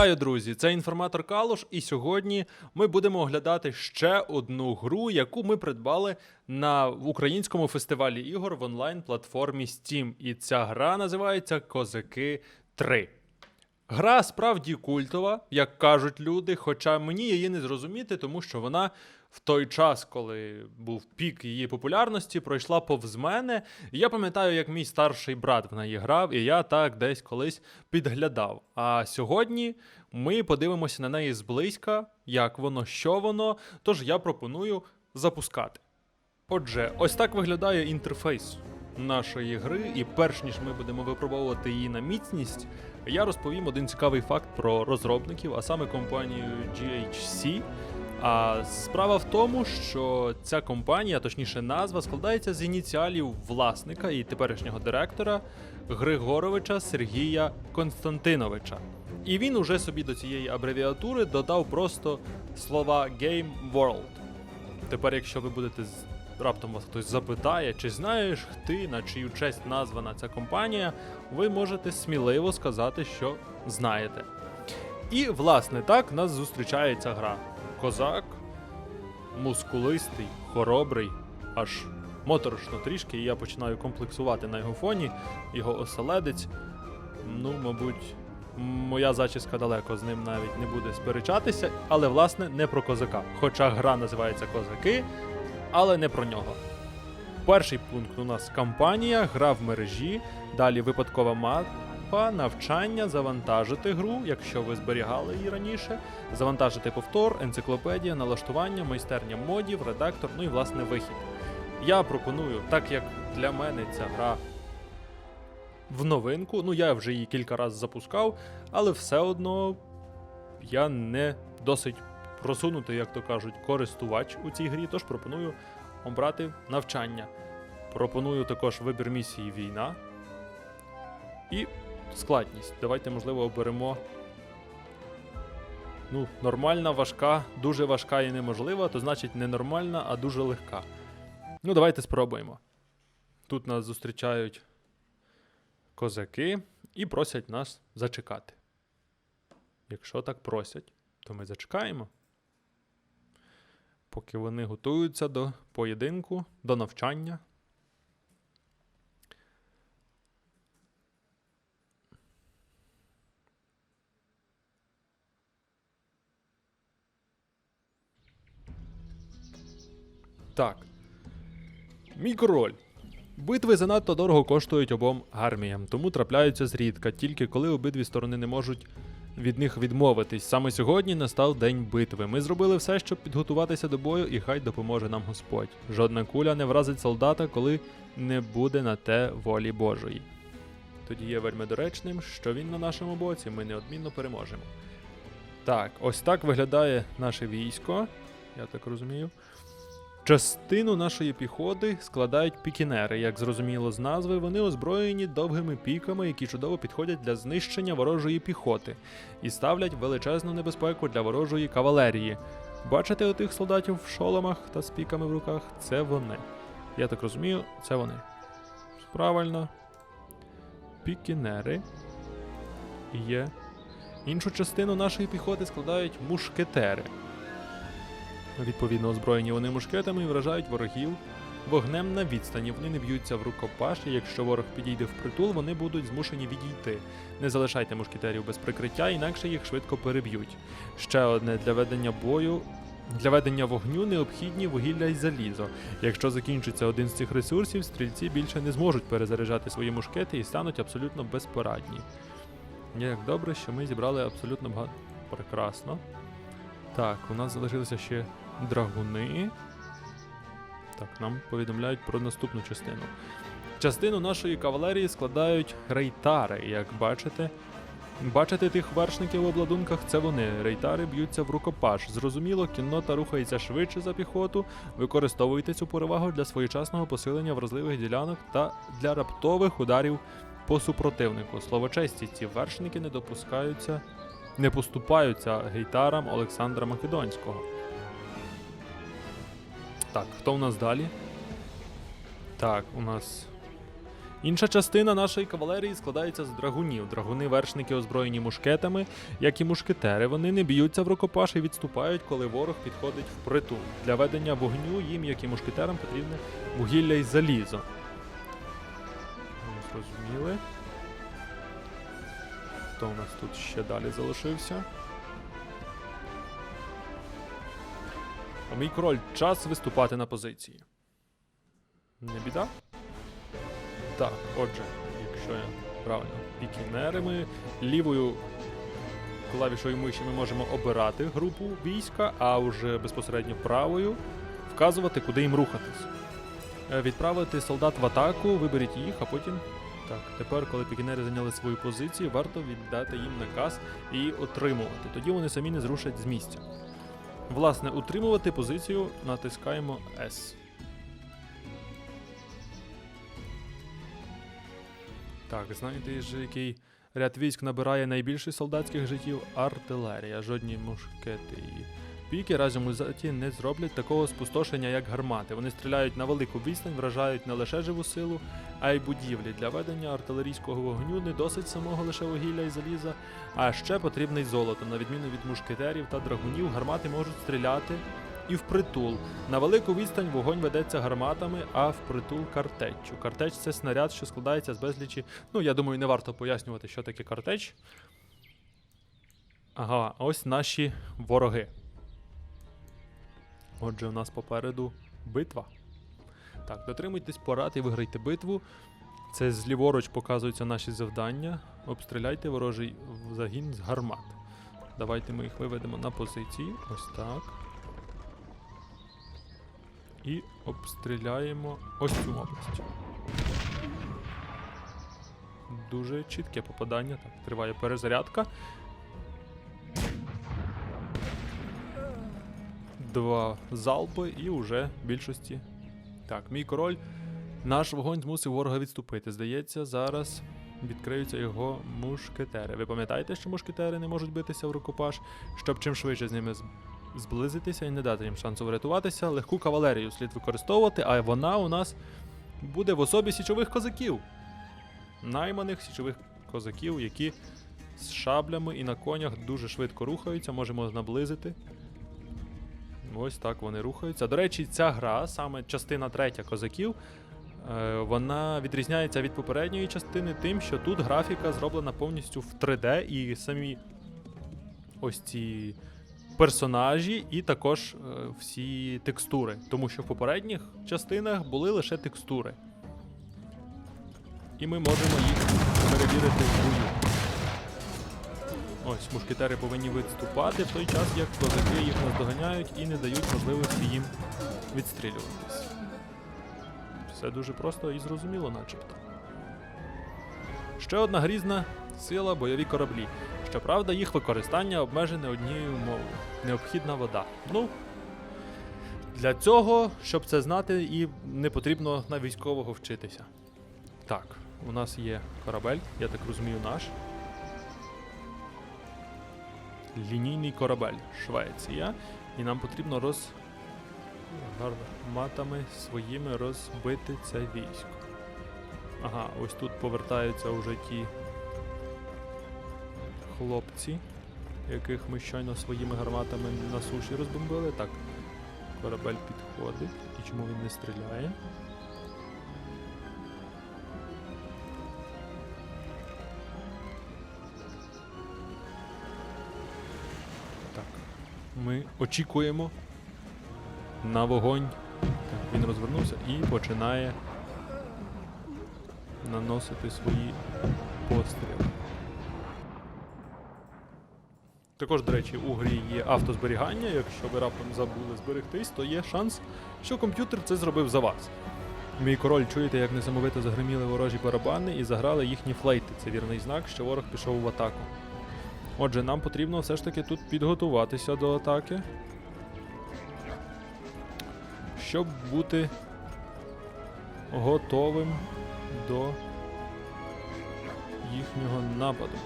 Вітаю, друзі! Це інформатор Калуш, і сьогодні ми будемо оглядати ще одну гру, яку ми придбали на українському фестивалі ігор в онлайн-платформі Steam. І ця гра називається Козаки 3. Гра справді культова, як кажуть люди, хоча мені її не зрозуміти, тому що вона в той час, коли був пік її популярності, пройшла повз мене. І я пам'ятаю, як мій старший брат в неї грав, і я так десь колись підглядав. А сьогодні ми подивимося на неї зблизька, як воно, що воно. Тож я пропоную запускати. Отже, ось так виглядає інтерфейс нашої гри, і перш ніж ми будемо випробовувати її на міцність, я розповім один цікавий факт про розробників, а саме компанію GHC. А справа в тому, що ця компанія, точніше назва, складається з ініціалів власника і теперішнього директора Григоровича Сергія Константиновича. І він уже собі до цієї абревіатури додав просто слова Game World. Тепер, якщо ви будете раптом вас хтось запитає, чи знаєш ти, на чию честь названа ця компанія, ви можете сміливо сказати, що знаєте. І, власне, так нас зустрічає ця гра. Козак, мускулистий, хоробрий, аж моторошно трішки, і я починаю комплексувати на його фоні, його оселедець. Ну, мабуть, моя зачіска далеко з ним навіть не буде сперечатися, але власне не про козака. Хоча гра називається Козаки, але не про нього. Перший пункт у нас кампанія, гра в мережі, далі випадкова мапа, навчання, завантажити гру, якщо ви зберігали її раніше, завантажити повтор, енциклопедія, налаштування, майстерня модів, редактор, ну і власне вихід. Я пропоную, так як для мене ця гра в новинку, ну я вже її кілька разів запускав, але все одно я не досить просунутий, як то кажуть, користувач у цій грі, тож пропоную обрати навчання. Пропоную також вибір місії війна і складність. Давайте, можливо, оберемо. Ну, нормальна, важка, дуже важка і неможлива, то значить не нормальна, а дуже легка. Ну, давайте спробуємо. Тут нас зустрічають козаки і просять нас зачекати. Якщо так просять, то ми зачекаємо. Поки вони готуються до поєдинку, до навчання. Так. Мій король. Битви занадто дорого коштують обом арміям, тому трапляються зрідка, тільки коли обидві сторони не можуть від них відмовитись. Саме сьогодні настав день битви. Ми зробили все, щоб підготуватися до бою, і хай допоможе нам Господь. Жодна куля не вразить солдата, коли не буде на те волі Божої. Тоді є вельми доречним, що він на нашому боці, ми неодмінно переможемо. Так, ось так виглядає наше військо, я так розумію. Частину нашої піхоти складають пікінери. Як зрозуміло з назви, вони озброєні довгими піками, які чудово підходять для знищення ворожої піхоти і ставлять величезну небезпеку для ворожої кавалерії. Бачите отих солдатів в шоломах та з піками в руках? Це вони. Я так розумію, це вони. Правильно. Пікінери. Є. Іншу частину нашої піхоти складають мушкетери. Відповідно, озброєні вони мушкетами і вражають ворогів вогнем на відстані. Вони не б'ються в рукопаш, і якщо ворог підійде в притул, вони будуть змушені відійти. Не залишайте мушкетерів без прикриття, інакше їх швидко переб'ють. Ще одне для ведення бою. Для ведення вогню необхідні вугілля й залізо. Якщо закінчиться один з цих ресурсів, стрільці більше не зможуть перезаряджати свої мушкети і стануть абсолютно безпорадні. Як добре, що ми зібрали абсолютно багато. Прекрасно. Так, у нас залишилися ще драгуни. Так, нам повідомляють про наступну частину. Частину нашої кавалерії складають рейтари, як бачите. Бачите тих вершників в обладунках? Це вони. Рейтари б'ються в рукопаш. Зрозуміло, кіннота рухається швидше за піхоту. Використовуйте цю перевагу для своєчасного посилення вразливих ділянок та для раптових ударів по супротивнику. Слово честі, ці вершники не допускаються, не поступаються гейтарам Олександра Македонського. Так, хто у нас далі? Так, у нас Інша частина нашої кавалерії складається з драгунів. Драгуни вершники озброєні мушкетами, як і мушкетери. Вони не б'ються в рукопаш і відступають, коли ворог підходить в притул. Для ведення вогню їм, як і мушкетерам, потрібне вугілля і залізо. Зрозуміли. Хто у нас тут ще далі залишився? Мій король, час виступати на позиції. Не біда? Так, отже, якщо я правильно, пікінери ми лівою клавішою миші ми можемо обирати групу війська, а вже безпосередньо правою вказувати, куди їм рухатись. Е, Відправити солдат в атаку, виберіть їх, а потім. Так, тепер, коли пікінери зайняли свою позицію, варто віддати їм наказ і отримувати. Тоді вони самі не зрушать з місця. Власне, утримувати позицію натискаємо S. Так, знаєте який ряд військ набирає найбільше солдатських життів артилерія, жодні мушкети і піки разом узяті не зроблять такого спустошення, як гармати. Вони стріляють на велику відстань, вражають не лише живу силу, а й будівлі. Для ведення артилерійського вогню не досить самого лише вугілля і заліза, а ще потрібне й золото. На відміну від мушкетерів та драгунів, гармати можуть стріляти і впритул. На велику відстань вогонь ведеться гарматами, а впритул картеччю. Картеч це снаряд, що складається з безлічі. Ну, я думаю, не варто пояснювати, що таке картеч. Ага, ось наші вороги. Отже, у нас попереду битва. Так, дотримуйтесь порад і виграйте битву. Це зліворуч показуються наші завдання. Обстріляйте ворожий загін з гармат. Давайте ми їх виведемо на позиції. Ось так. І обстріляємо ось цю область. Дуже чітке попадання. Так, триває перезарядка. Два залпи і вже більшості. Так, мій король. Наш вогонь змусив ворога відступити. Здається, зараз відкриються його мушкетери. Ви пам'ятаєте, що мушкетери не можуть битися в рукопаш, щоб чим швидше з ними зблизитися і не дати їм шансу врятуватися. Легку кавалерію слід використовувати, а вона у нас буде в особі січових козаків. Найманих січових козаків, які з шаблями і на конях дуже швидко рухаються, можемо наблизити. Ось так вони рухаються. До речі, ця гра, саме частина третя козаків, е, вона відрізняється від попередньої частини тим, що тут графіка зроблена повністю в 3D, і самі ось ці персонажі, і також е, всі текстури. Тому що в попередніх частинах були лише текстури. І ми можемо їх перевірити в бою. Ось, мушкетери повинні відступати в той час, як козаки їх наздоганяють і не дають можливості їм відстрілюватись. Все дуже просто і зрозуміло, начебто. Ще одна грізна сила бойові кораблі. Щоправда, їх використання обмежене однією умовою необхідна вода. Ну, для цього, щоб це знати, і не потрібно на військового вчитися. Так, у нас є корабель, я так розумію, наш. Лінійний корабель Швеція. І нам потрібно роз гарматами своїми розбити це військо. Ага, ось тут повертаються вже ті хлопці, яких ми щойно своїми гарматами на суші розбомбили. Так, корабель підходить. І чому він не стріляє? Ми очікуємо на вогонь. Він розвернувся і починає наносити свої постріли. Також, до речі, у грі є автозберігання. Якщо ви раптом забули зберегтись, то є шанс, що комп'ютер це зробив за вас. Мій король, чуєте, як несамовито загриміли ворожі барабани і заграли їхні флейти. Це вірний знак, що ворог пішов в атаку. Отже, нам потрібно все ж таки тут підготуватися до атаки. Щоб бути готовим до їхнього нападу.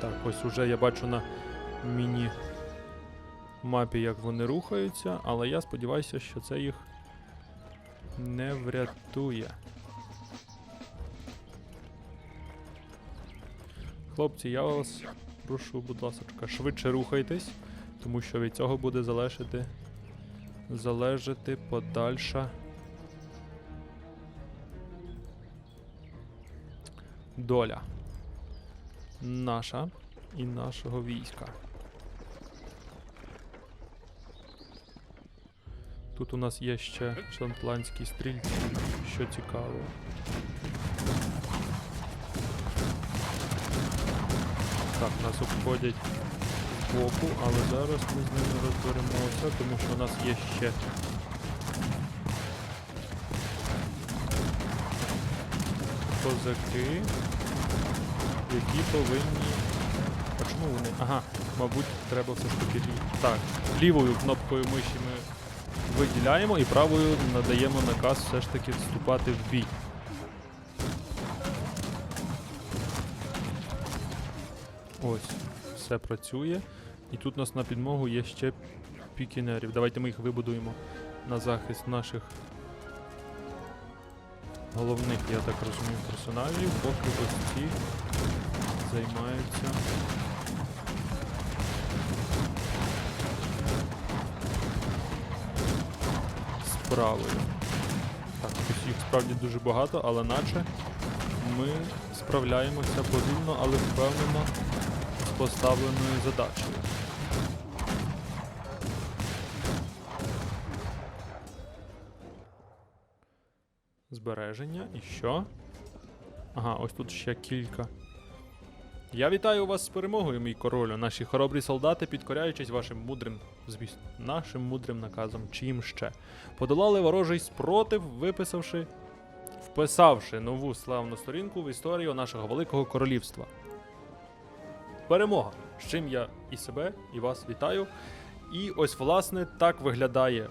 Так, ось уже я бачу на міні мапі, як вони рухаються, але я сподіваюся, що це їх не врятує. Хлопці, я вас прошу, будь ласка, швидше рухайтесь, тому що від цього буде залежати, залежати подальша доля наша і нашого війська. Тут у нас є ще шотландські стрільці, що цікаво. Так, нас обходять збоку, але зараз ми з ними розберемося, тому що у нас є ще. Козаки, які повинні. А чому вони? Ага, мабуть, треба все ж таки. Так, лівою кнопкою миші ми виділяємо і правою надаємо наказ все ж таки вступати в бій. Ось, все працює. І тут у нас на підмогу є ще пікінерів. Давайте ми їх вибудуємо на захист наших головних, я так розумію, персонажів, поки ось ці займаються. Справою. Так, ось їх справді дуже багато, але наче ми справляємося повільно, але впевнено з поставленою задачею. Збереження і що? Ага, ось тут ще кілька. Я вітаю вас з перемогою, мій королю. Наші хоробрі солдати, підкоряючись вашим мудрим, звісно, нашим мудрим наказом, чим ще. Подолали ворожий спротив, виписавши, вписавши нову славну сторінку в історію нашого великого королівства. Перемога! З чим я і себе, і вас вітаю. І ось, власне, так виглядає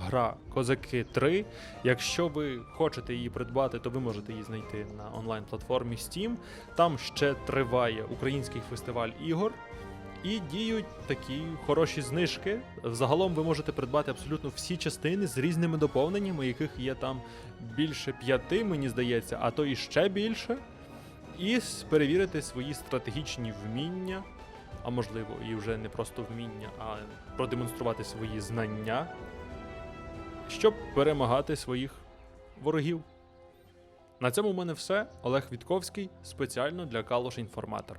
гра Козаки 3. Якщо ви хочете її придбати, то ви можете її знайти на онлайн-платформі Steam. Там ще триває український фестиваль ігор. І діють такі хороші знижки. Загалом ви можете придбати абсолютно всі частини з різними доповненнями, яких є там більше п'яти, мені здається, а то і ще більше. І перевірити свої стратегічні вміння, а можливо, і вже не просто вміння, а продемонструвати свої знання, щоб перемагати своїх ворогів. На цьому в мене все. Олег Вітковський спеціально для Калош Інформатор.